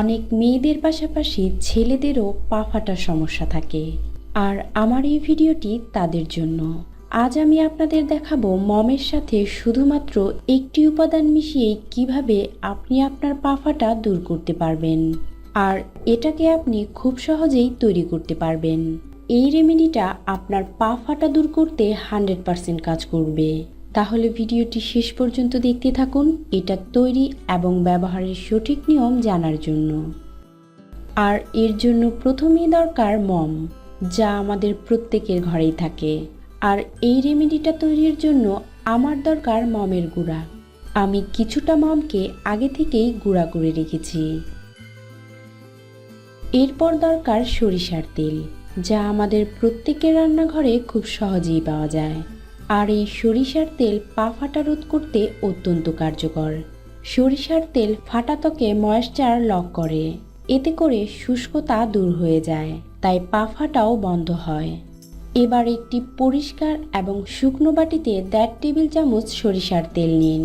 অনেক মেয়েদের পাশাপাশি ছেলেদেরও পা ফাটার সমস্যা থাকে। আর আমার এই ভিডিওটি তাদের জন্য। আজ আমি আপনাদের দেখাবো মমের সাথে শুধুমাত্র একটি উপাদান মিশিয়েই কীভাবে আপনি আপনার পা ফাটা দূর করতে পারবেন। আর এটাকে আপনি খুব সহজেই তৈরি করতে পারবেন। এই রেমেডিটা আপনার পা ফাটা দূর করতে হান্ড্রেড পারসেন্ট কাজ করবে। তাহলে ভিডিওটি শেষ পর্যন্ত দেখতে থাকুন। এটা তৈরি এবং ব্যবহারের সঠিক নিয়ম জানার জন্য। আর এর জন্য প্রথমেই দরকার মম, যা আমাদের প্রত্যেকের ঘরেই থাকে। আর এই রেমেডিটা তৈরির জন্য আমার দরকার মমের গুঁড়া। আমি কিছুটা মমকে আগে থেকেই গুঁড়া করে রেখেছি। এরপর দরকার সরিষার তেল, যা আমাদের প্রত্যেকের রান্নাঘরে খুব সহজেই পাওয়া যায়। আর এই সরিষার তেল পা ফাটা রোধ করতে অত্যন্ত কার্যকর। সরিষার তেল ফাটা ত্বকে ময়েশ্চার লক করে। এতে করে শুষ্কতা দূর হয়ে যায়, তাই পা ফাটাও বন্ধ হয়। এবার একটি পরিষ্কার এবং শুকনো বাটিতে দেড় টেবিল চামচ সরিষার তেল নিন।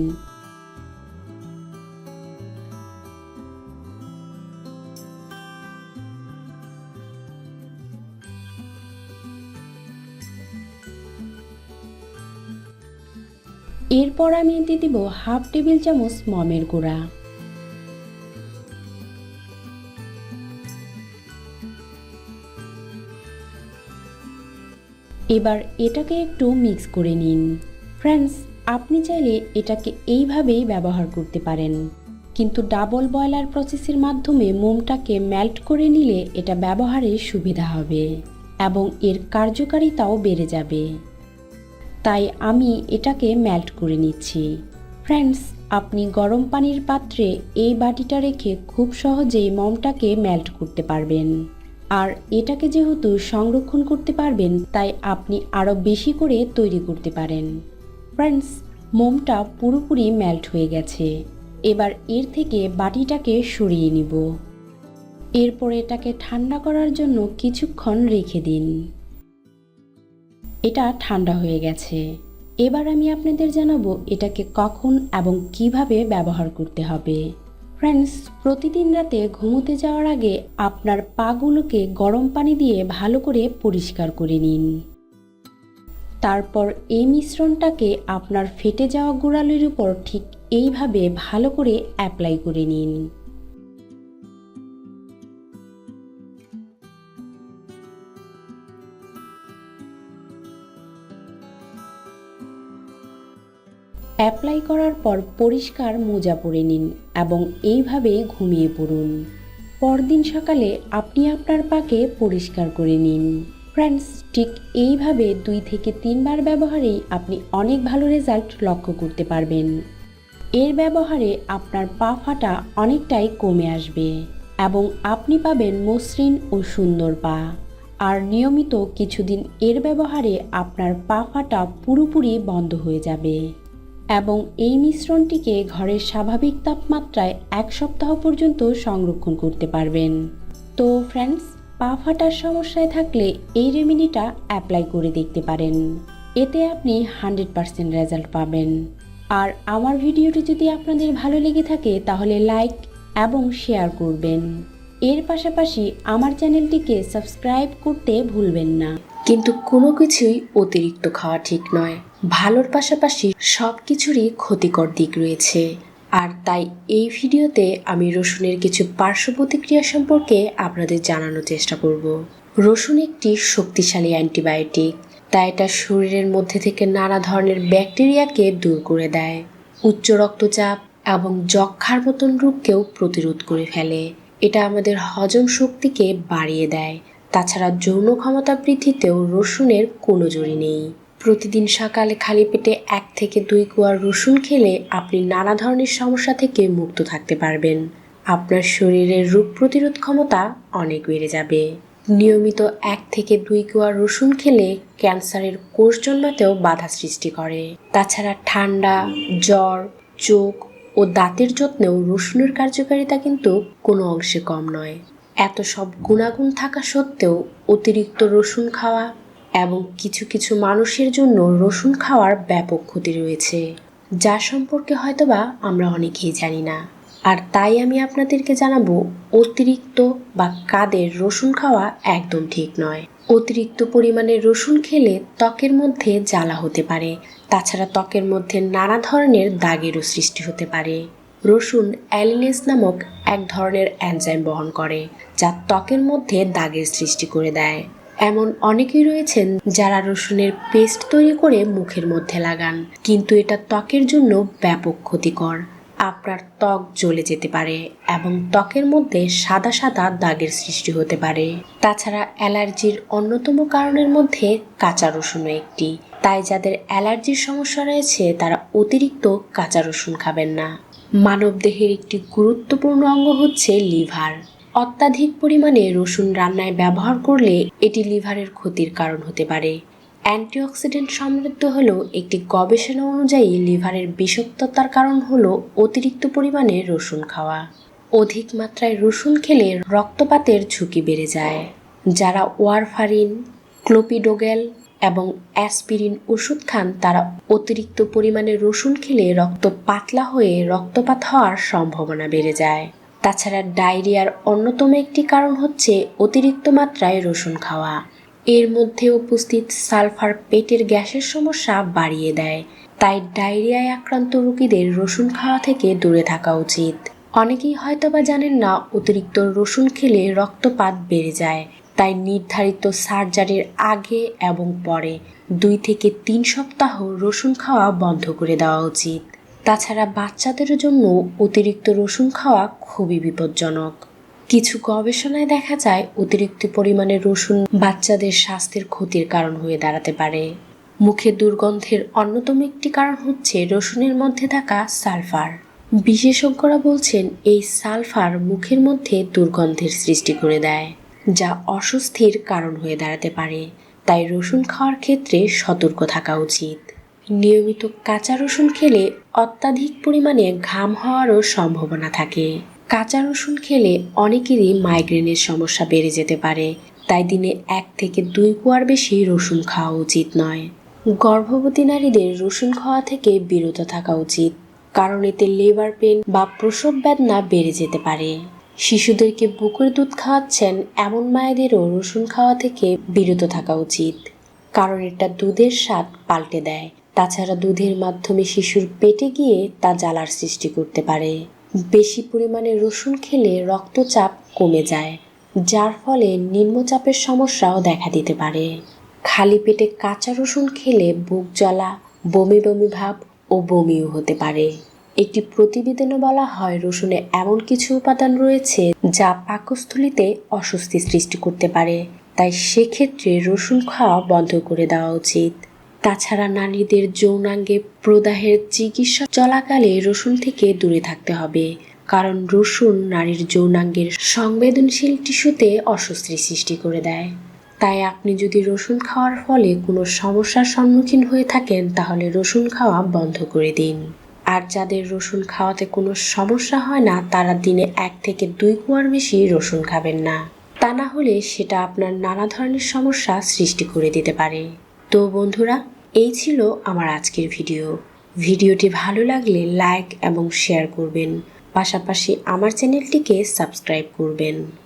এরপর আমি এতে দিব হাফ টেবিল চামচ মমের গুঁড়া। এবার এটাকে একটু মিক্স করে নিন। ফ্রেন্ডস, আপনি চাইলে এটাকে এইভাবেই ব্যবহার করতে পারেন। কিন্তু ডাবল বয়লার প্রসেসের মাধ্যমে মোমটাকে মেল্ট করে নিলে এটা ব্যবহারে সুবিধা হবে এবং এর কার্যকারিতাও বেড়ে যাবে। তাই আমি এটাকে মেল্ট করে নিচ্ছি। ফ্রেন্ডস আপনি গরম পানির পাত্রে এই বাটিটা রেখে খুব সহজেই মমটাকে মেল্ট করতে পারবেন। আর এটাকে যেহেতু সংরক্ষণ করতে পারবেন, তাই আপনি আরও বেশি করে তৈরি করতে পারেন। ফ্রেন্ডস মোমটা পুরোপুরি মেল্ট হয়ে গেছে। এবার এর থেকে বাটিটাকে সরিয়ে নিব। এরপর এটাকে ঠান্ডা করার জন্য কিছুক্ষণ রেখে দিন। এটা ঠান্ডা হয়ে গেছে। এবার আমি আপনাদের জানাব এটাকে কখন এবং কীভাবে ব্যবহার করতে হবে। ফ্রেন্ডস প্রতিদিন রাতে ঘুমোতে যাওয়ার আগে আপনার পাগুলোকে গরম পানি দিয়ে ভালো করে পরিষ্কার করে নিন। তারপর এই মিশ্রণটাকে আপনার ফেটে যাওয়া গোড়ালির উপর ঠিক এইভাবে ভালো করে অ্যাপ্লাই করে নিন। অ্যাপ্লাই করার পর পরিষ্কার মোজা পরে নিন এবং এইভাবে ঘুমিয়ে পড়ুন। পরদিন সকালে আপনি আপনার পাকে পরিষ্কার করে নিন। ফ্রেন্ডস ঠিক এইভাবে দুই থেকে তিনবার ব্যবহারেই আপনি অনেক ভালো রেজাল্ট লক্ষ্য করতে পারবেন। এর ব্যবহারে আপনার পা ফাটা অনেকটাই কমে আসবে এবং আপনি পাবেন মসৃণ ও সুন্দর পা। আর নিয়মিত কিছুদিন এর ব্যবহারে আপনার পা ফাটা পুরোপুরি বন্ধ হয়ে যাবে। এবং এই মিশ্রণটিকে ঘরের স্বাভাবিক তাপমাত্রায় এক সপ্তাহ পর্যন্ত সংরক্ষণ করতে পারবেন। তো ফ্রেন্ডস পা ফাটার সমস্যায় থাকলে এই রেমেডিটা অ্যাপ্লাই করে দেখতে পারেন। এতে আপনি হান্ড্রেড পারসেন্ট রেজাল্ট পাবেন। আর আমার ভিডিওটি যদি আপনাদের ভালো লেগে থাকে, তাহলে লাইক এবং শেয়ার করবেন। এর পাশাপাশি আমার চ্যানেলটিকে সাবস্ক্রাইব করতে ভুলবেন না। কিন্তু কোনো কিছুই অতিরিক্ত খাওয়া ঠিক নয়। ভালোর পাশাপাশি সব কিছুরই ক্ষতিকর দিক রয়েছে। আর তাই এই ভিডিওতে আমি রসুনের কিছু পার্শ্ব প্রতিক্রিয়া সম্পর্কে আপনাদের জানানোর চেষ্টা করব। রসুন একটি শক্তিশালী অ্যান্টিবায়োটিক, তাই এটা শরীরের মধ্যে থেকে নানা ধরনের ব্যাকটেরিয়াকে দূর করে দেয়। উচ্চ রক্তচাপ এবং যক্ষার মতন রোগকেও প্রতিরোধ করে ফেলে। এটা আমাদের হজম শক্তিকে বাড়িয়ে দেয়। তাছাড়া যৌন ক্ষমতা বৃদ্ধিতেও রসুনের কোনো জড়ি নেই। প্রতিদিন সকালে খালি পেটে এক থেকে দুই কুয়ার রসুন খেলে আপনি নানা ধরনের সমস্যা থেকে মুক্ত থাকতে পারবেন। আপনার শরীরের রোগ প্রতিরোধ ক্ষমতা অনেক বেড়ে যাবে। নিয়মিত এক থেকে দুই কুয়া রসুন খেলে ক্যান্সারের কোষ জন্মাতেও বাধা সৃষ্টি করে। তাছাড়া ঠান্ডা, জ্বর, চোখ ও দাঁতের যত্নেও রসুনের কার্যকারিতা কিন্তু কোনো অংশে কম নয়। এত সব গুণাগুণ থাকা সত্ত্বেও অতিরিক্ত রসুন খাওয়া এবং কিছু কিছু মানুষের জন্য রসুন খাওয়ার ব্যাপক ক্ষতি রয়েছে। যা সম্পর্কে হয়তোবা আমরা অনেকেই জানি না। আর তাই আমি আপনাদেরকে জানাব, অতিরিক্ত বা কাদের রসুন খাওয়া একদম ঠিক নয়। অতিরিক্ত পরিমাণে রসুন খেলে ত্বকের মধ্যে জ্বালা হতে পারে। তাছাড়া ত্বকের মধ্যে নানা ধরনের দাগেরও সৃষ্টি হতে পারে। রসুন অ্যালিনেস নামক এক ধরনের অ্যানজাইম বহন করে, যা ত্বকের মধ্যে দাগের সৃষ্টি করে দেয়। এমন অনেকেই রয়েছেন যারা রসুনের পেস্ট তৈরি করে মুখের মধ্যে লাগান। কিন্তু এটা ত্বকের জন্য ব্যাপক ক্ষতিকর। আপনার ত্বক জ্বলে যেতে পারে এবং ত্বকের মধ্যে সাদা সাদা দাগের সৃষ্টি হতে পারে। তাছাড়া অ্যালার্জির অন্যতম কারণের মধ্যে কাঁচা রসুনও একটি। তাই যাদের অ্যালার্জির সমস্যা রয়েছে, তারা অতিরিক্ত কাঁচা রসুন খাবেন না। মানবদেহের একটি গুরুত্বপূর্ণ অঙ্গ হচ্ছে লিভার। অত্যাধিক পরিমাণে রসুন রান্নায় ব্যবহার করলে এটি লিভারের ক্ষতির কারণ হতে পারে। অ্যান্টিঅক্সিডেন্ট সমৃদ্ধ হলো একটি গবেষণা অনুযায়ী লিভারের বিষাক্ততার কারণ হলো অতিরিক্ত পরিমাণে রসুন খাওয়া। অধিক মাত্রায় রসুন খেলে রক্তপাতের ঝুঁকি বেড়ে যায়, যারা ওয়ারফারিন, ক্লোপিডোগেল এবং অ্যাসপিরিন ওষুধ খান, তারা অতিরিক্ত পরিমাণে রসুন খেলে রক্ত পাতলা হয়ে রক্তপাত হওয়ার সম্ভাবনা বেড়ে যায়। তাছাড়া ডায়রিয়ার অন্যতম একটি কারণ হচ্ছে অতিরিক্ত মাত্রায় রসুন খাওয়া। এর মধ্যে উপস্থিত সালফার পেটের গ্যাসের সমস্যা বাড়িয়ে দেয়। তাই ডায়রিয়ায় আক্রান্ত রোগীদের রসুন খাওয়া থেকে দূরে থাকা উচিত। অনেকেই হয়তোবা জানেন না, অতিরিক্ত রসুন খেলে রক্তপাত বেড়ে যায়। তাই নির্ধারিত সার্জারির আগে এবং পরে দুই থেকে তিন সপ্তাহ রসুন খাওয়া বন্ধ করে দেওয়া উচিত। তাছাড়া বাচ্চাদের জন্য অতিরিক্ত রসুন খাওয়া খুবই বিপজ্জনক। কিছু গবেষণায় দেখা যায় অতিরিক্ত পরিমাণে রসুন বাচ্চাদের স্বাস্থ্যের ক্ষতির কারণ হয়ে দাঁড়াতে পারে। মুখে দুর্গন্ধের অন্যতম একটি কারণ হচ্ছে রসুনের মধ্যে থাকা সালফার। বিশেষজ্ঞরা বলছেন, এই সালফার মুখের মধ্যে দুর্গন্ধের সৃষ্টি করে দেয়, যা অস্বস্তির কারণ হয়ে দাঁড়াতে পারে। তাই রসুন খাওয়ার ক্ষেত্রে সতর্ক থাকা উচিত। নিয়মিত কাঁচা রসুন খেলে অত্যাধিক পরিমাণে ঘাম হওয়ারও সম্ভাবনা থাকে। কাঁচা রসুন খেলে অনেকেরই মাইগ্রেনের সমস্যা বেড়ে যেতে পারে, তাই দিনে এক থেকে দুই কুয়ার বেশি রসুন খাওয়া উচিত নয়। গর্ভবতী নারীদের রসুন খাওয়া থেকে বিরত থাকা উচিত, কারণ এতে লেবার পেন বা প্রসব বেদনা বেড়ে যেতে পারে। শিশুদেরকে বুকের দুধ খাওয়াচ্ছেন এমন মায়েদেরও রসুন খাওয়া থেকে বিরত থাকা উচিত, কারণ এটা দুধের স্বাদ পাল্টে দেয়। তাছাড়া দুধের মাধ্যমে শিশুর পেটে গিয়ে তা জ্বালার সৃষ্টি করতে পারে। বেশি পরিমাণে রসুন খেলে রক্তচাপ কমে যায়, যার ফলে নিম্নচাপের সমস্যাও দেখা দিতে পারে। খালি পেটে কাঁচা রসুন খেলে বুক জ্বালা, বমি বমি ভাব ও বমিও হতে পারে। একটি প্রতিবেদনে বলা হয়, রসুনে এমন কিছু উপাদান রয়েছে যা পাকস্থলিতে অস্বস্তি সৃষ্টি করতে পারে। তাই সেক্ষেত্রে রসুন খাওয়া বন্ধ করে দেওয়া উচিত। তাছাড়া নারীদের যৌনাঙ্গে প্রদাহের চিকিৎসা চলাকালে রসুন থেকে দূরে থাকতে হবে। কারণ রসুন নারীর যৌনাঙ্গের সংবেদনশীল টিস্যুতে অস্বস্তি সৃষ্টি করে দেয়। তাই আপনি যদি রসুন খাওয়ার ফলে কোনো সমস্যার সম্মুখীন হয়ে থাকেন, তাহলে রসুন খাওয়া বন্ধ করে দিন। আর যাদের রসুন খাওয়াতে কোনো সমস্যা হয় না, তারা দিনে এক থেকে দুই কুয়ার বেশি রসুন খাবেন না। তা না হলে সেটা আপনার নানা ধরনের সমস্যা সৃষ্টি করে দিতে পারে। তো বন্ধুরা এই ছিল আমার আজকের ভিডিও। ভিডিওটি ভালো লাগলে লাইক এবং শেয়ার করবেন। পাশাপাশি আমার চ্যানেলটিকে সাবস্ক্রাইব করবেন।